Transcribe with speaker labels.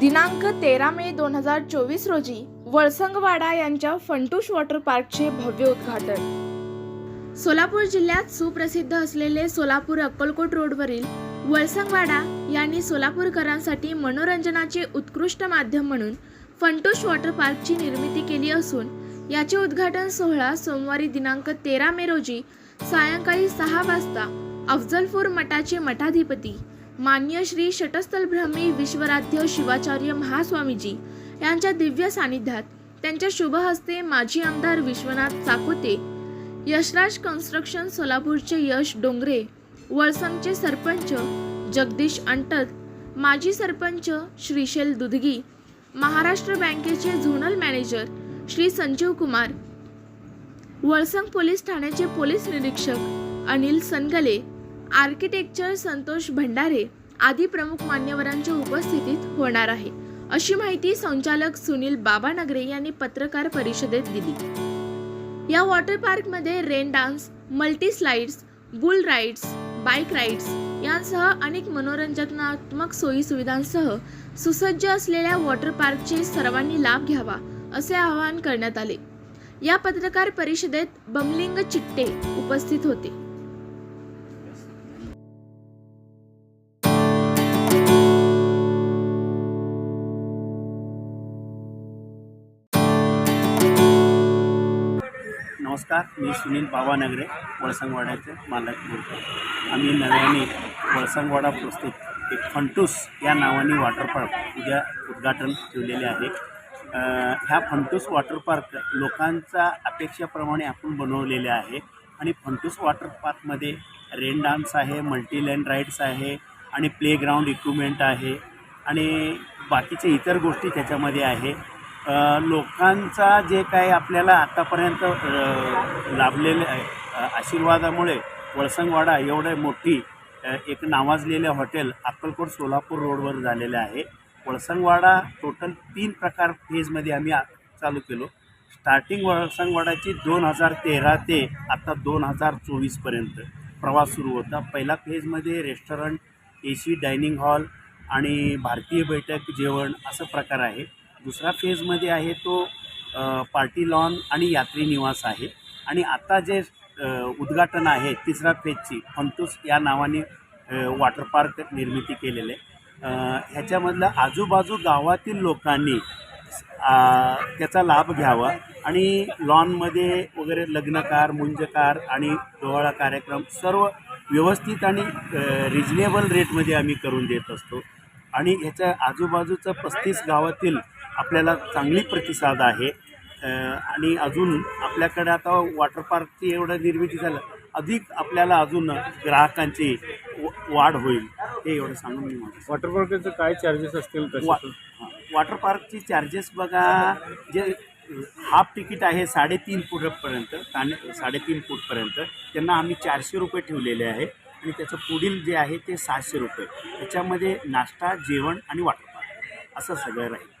Speaker 1: दिनांक तेरा मे दोन हजार चोवीस रोजी वळसंगवाडा यांच्या फंटूश वॉटर पार्कचे भव्य उद्घाटन. सोलापूर जिल्ह्यात सुप्रसिद्ध असलेले सोलापूर अक्कलकोट रोडवरील वळसंगवाडा यांनी सोलापूरकरांसाठी मनोरंजनाचे उत्कृष्ट माध्यम म्हणून फंटूश वॉटर पार्कची निर्मिती केली असून याचे उद्घाटन सोहळा सोमवारी दिनांक तेरा मे रोजी सायंकाळी सहा वाजता अफजलपूर मठाचे मठाधिपती मान्य श्री शटस्थल ब्रह्मी विश्वराध्य शिवाचार्य महास्वामीजी यांच्या दिव्य सानिध्यात त्यांच्या शुभ हस्ते माजी आमदार विश्वनाथ चाकोते यशराज कन्स्ट्रक्शन सोलापूरचे यश डोंगरे वळसंगचे सरपंच जगदीश अंटत माजी सरपंच श्रीशैल दुधगी महाराष्ट्र बँकेचे zonal manager Shri Sanjeev Kumar Valsang police ठाण्याचे पोलीस निरीक्षक अनिल सनगले आर्किटेक्चर संतोष भंडारे आदी प्रमुख मान्यवरांच्या उपस्थितीत होणार आहे. अशी माहिती संचालक सुनील बाबानगरे यांनी पत्रकार परिषदेत दिली. या वॉटर पार्कमध्ये rain dance multi slides bull rides bike rides यांसह अनेक मनोरंजनात्मक सोयी सुविधांसह सुसज्ज असलेल्या वॉटर पार्कचे सर्वांनी लाभ घ्यावा असे आवाहन करण्यात आले. या पत्रकार परिषदेत बमलिंग चिट्टे उपस्थित होते.
Speaker 2: नमस्कार मी सुनील बाबानगरे वळसंगवाड्याचे मालक बोलतो आम्ही नव्याने वळसंगवाडा प्रस्तुत एक फंटूस या नावाने वॉटर पार्क उद्या उद्घाटन ठेवलेले आहे. ह्या फंटूस वॉटर पार्क लोकांचा अपेक्षेप्रमाणे आपण बनवलेले आहे आणि फंटूस वॉटर पार्कमध्ये रेन डान्स आहे मल्टीलँड राईड्स आहे आणि प्लेग्राऊंड इक्विपमेंट आहे आणि बाकीचे इतर गोष्टी त्याच्यामध्ये आहे. लोकांचा जे काही आपल्याला आतापर्यंत लाभलेले आहे, आशीर्वादामुळे वळसंगवाडा एवढं मोठी एक नावाजलेले हॉटेल अक्कलकोट सोलापूर रोडवर झालेले आहे. वळसंगवाडा टोटल तीन प्रकार फेजमध्ये आम्ही चालू केलो. स्टार्टिंग वळसंगवाडाची दोन हजार तेरा ते आता दोन हजार चोवीसपर्यंत प्रवास सुरू होता. पहिला फेजमध्ये restaurant A C dining hall आणि भारतीय बैठक जेवण असं प्रकार आहे. दुसरा फेजमध्ये आहे तो पार्टी लॉन आणि यात्री निवास आहे. आणि आता जे उद्घाटन आहे तिसरा फेजची फंतूस या नावाने वॉटर पार्क निर्मिती केलेले आहे. ह्याच्यामधलं आजूबाजू गावातील लोकांनी त्याचा लाभ घ्यावा आणि लॉनमध्ये वगैरे लग्नकार मुंजकार आणि डोहाळा कार्यक्रम सर्व व्यवस्थित आणि रिजनेबल रेटमध्ये आम्ही करून देत असतो. आणि ह्याच्या आजूबाजूचं पस्तीस गावातील आपल्याला चांगली प्रतिसाद आहे. आणि अजून आपल्याकडे आता वॉटर पार्कची एवढं निर्मिती झालं अधिक आपल्याला अजून ग्राहकांची व- वाढ होईल हे एवढं सांगून मी
Speaker 3: वॉटर पार्कचं काय चार्जेस असतील
Speaker 2: वा. वॉटर पार्कची चार्जेस बघा जे हाफ तिकीट आहे साडेतीन फूटपर्यंत आणि साडेतीन फूटपर्यंत त्यांना आम्ही चारशे रुपये ठेवलेले आहे. आणि त्याचं पुढील जे आहे ते सहाशे रुपये. त्याच्यामध्ये नाश्ता जेवण आणि वॉटर पार्क असं सगळं राहील.